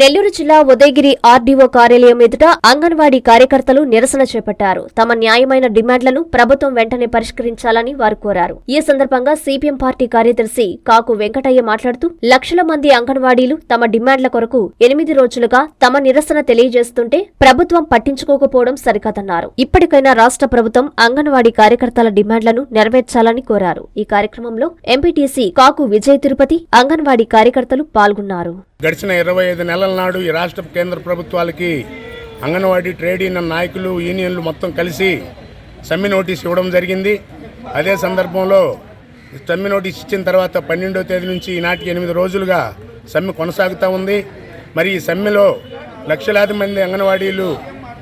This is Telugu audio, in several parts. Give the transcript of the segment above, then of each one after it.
నెల్లూరు జిల్లా ఉదయగిరి ఆర్డీఓ కార్యాలయం ఎదుట అంగన్వాడీ కార్యకర్తలు నిరసన చేపట్టారు. తమ న్యాయమైన డిమాండ్లను ప్రభుత్వం వెంటనే పరిష్కరించాలని వారు కోరారు. ఈ సందర్భంగా సిపిఎం పార్టీ కార్యదర్శి కాకు వెంకటయ్య మాట్లాడుతూ లక్షల మంది అంగన్వాడీలు తమ డిమాండ్ల కొరకు ఎనిమిది రోజులుగా తమ నిరసన తెలియజేస్తుంటే ప్రభుత్వం పట్టించుకోకపోవడం సరికాదన్నారు. ఇప్పటికైనా రాష్ట్ర ప్రభుత్వం అంగన్వాడీ కార్యకర్తల డిమాండ్లను నెరవేర్చాలని కోరారు. ఈ కార్యక్రమంలో ఎంపీటీసీ కాకు విజయ్ తిరుపతి అంగన్వాడీ కార్యకర్తలు పాల్గొన్నారు. గడిచిన ఇరవై ఐదు నెలల నాడు ఈ రాష్ట్ర కేంద్ర ప్రభుత్వాలకి అంగన్వాడీ ట్రేడ్ యూనియన్ నాయకులు యూనియన్లు మొత్తం కలిసి సమ్మె నోటీస్ ఇవ్వడం జరిగింది. అదే సందర్భంలో సమ్మె నోటీస్ ఇచ్చిన తర్వాత పన్నెండో తేదీ నుంచి ఈనాటికి ఎనిమిది రోజులుగా సమ్మె కొనసాగుతూ ఉంది. మరి ఈ సమ్మెలో లక్షలాది మంది అంగన్వాడీలు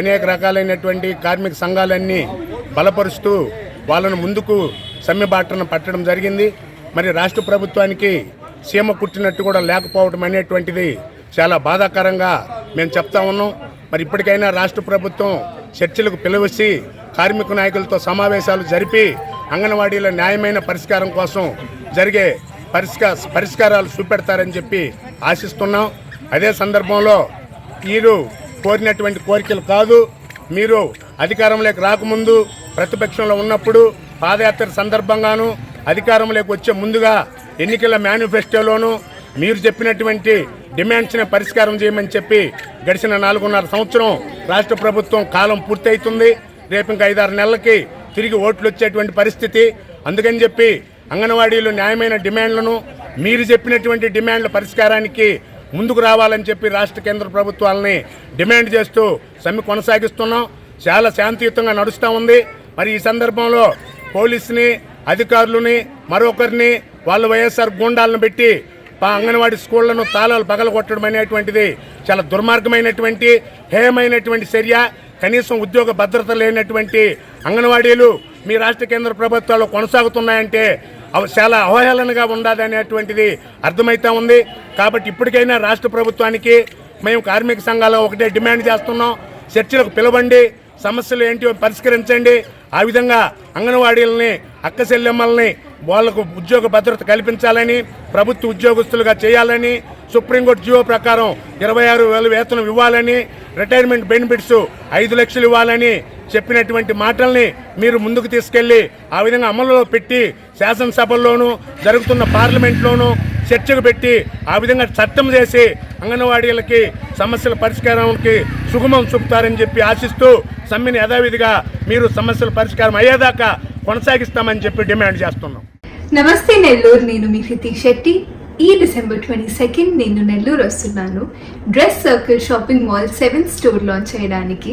అనేక రకాలైనటువంటి కార్మిక సంఘాలన్నీ బలపరుస్తూ వాళ్ళను ముందుకు సమ్మె బాటను పట్టడం జరిగింది. మరి రాష్ట్ర ప్రభుత్వానికి సీమ కుట్టినట్టు కూడా లేకపోవడం అనేటువంటిది చాలా బాధాకరంగా మేము చెప్తా ఉన్నాం. మరి ఇప్పటికైనా రాష్ట్ర ప్రభుత్వం చర్చలకు పిలువచ్చి కార్మిక నాయకులతో సమావేశాలు జరిపి అంగన్వాడీల న్యాయమైన పరిష్కారం కోసం జరిగే పరిష్కార పరిష్కారాలు చూపెడతారని చెప్పి ఆశిస్తున్నాం. అదే సందర్భంలో వీరు కోరినటువంటి కోరికలు కాదు. మీరు అధికారంలోకి రాకముందు ప్రతిపక్షంలో ఉన్నప్పుడు పాదయాత్ర సందర్భంగాను అధికారంలోకి వచ్చే ముందుగా ఎన్నికల మేనిఫెస్టోలోనూ మీరు చెప్పినటువంటి డిమాండ్స్ని పరిష్కారం చేయమని చెప్పి గడిచిన నాలుగున్నర సంవత్సరం రాష్ట్ర ప్రభుత్వం కాలం పూర్తయితుంది. రేపు ఇంకా ఐదారు నెలలకి తిరిగి ఓట్లు వచ్చేటువంటి పరిస్థితి. అందుకని చెప్పి అంగన్వాడీలు న్యాయమైన డిమాండ్లను మీరు చెప్పినటువంటి డిమాండ్ల పరిష్కారానికి ముందుకు రావాలని చెప్పి రాష్ట్ర కేంద్ర ప్రభుత్వాలని డిమాండ్ చేస్తూ సమ్మె కొనసాగిస్తున్నాం. చాలా శాంతియుతంగా నడుస్తూ ఉంది. మరి ఈ సందర్భంలో పోలీసుని అధికారులని మరొకరిని వాళ్ళ వైఎస్ఆర్ గూండాలను పెట్టి అంగన్వాడి అంగన్వాడీ స్కూళ్ళను తాళాలు పగలగొట్టడం అనేటువంటిది చాలా దుర్మార్గమైనటువంటి హేయమైనటువంటి చర్య. కనీసం ఉద్యోగ భద్రత లేనటువంటి అంగన్వాడీలు మీ రాష్ట్ర కేంద్ర ప్రభుత్వాలు కొనసాగుతున్నాయంటే అవి చాలా అవహేళనగా ఉండదు అనేటువంటిది అర్థమవుతా ఉంది. కాబట్టి ఇప్పటికైనా రాష్ట్ర ప్రభుత్వానికి మేము కార్మిక సంఘాలు ఒకటే డిమాండ్ చేస్తున్నాం. చర్చలకు పిలవండి సమస్యలు ఏంటి పరిష్కరించండి. ఆ విధంగా అంగన్వాడీలని అక్క చెల్లెమ్మల్ని వాళ్ళకు ఉద్యోగ భద్రత కల్పించాలని ప్రభుత్వ ఉద్యోగస్తులుగా చేయాలని సుప్రీంకోర్టు జీవో ప్రకారం ఇరవై ఆరు వేల వేతనం ఇవ్వాలని రిటైర్మెంట్ బెనిఫిట్స్ ఐదు లక్షలు ఇవ్వాలని చెప్పినటువంటి మాటల్ని మీరు ముందుకు తీసుకెళ్ళి ఆ విధంగా అమలులో పెట్టి శాసనసభల్లోనూ జరుగుతున్న పార్లమెంట్లోనూ చర్చకు పెట్టి ఆ విధంగా చట్టం చేసి అంగన్వాడీలకి సమస్యల పరిష్కారానికి సుగమం చూపుతారని చెప్పి ఆశిస్తూ సమ్మెని యథావిధిగా మీరు సమస్యల పరిష్కారం అయ్యేదాకా కొనసాగిస్తామని చెప్పి డిమాండ్ చేస్తున్నాం. నమస్తే నెల్లూరు నేను మీ హృతి శెట్టి. ఈ డిసెంబర్ ట్వంటీ సెకండ్ నేను నెల్లూరు వస్తున్నాను. Dress Circle shopping mall seven store launch చేయడానికి.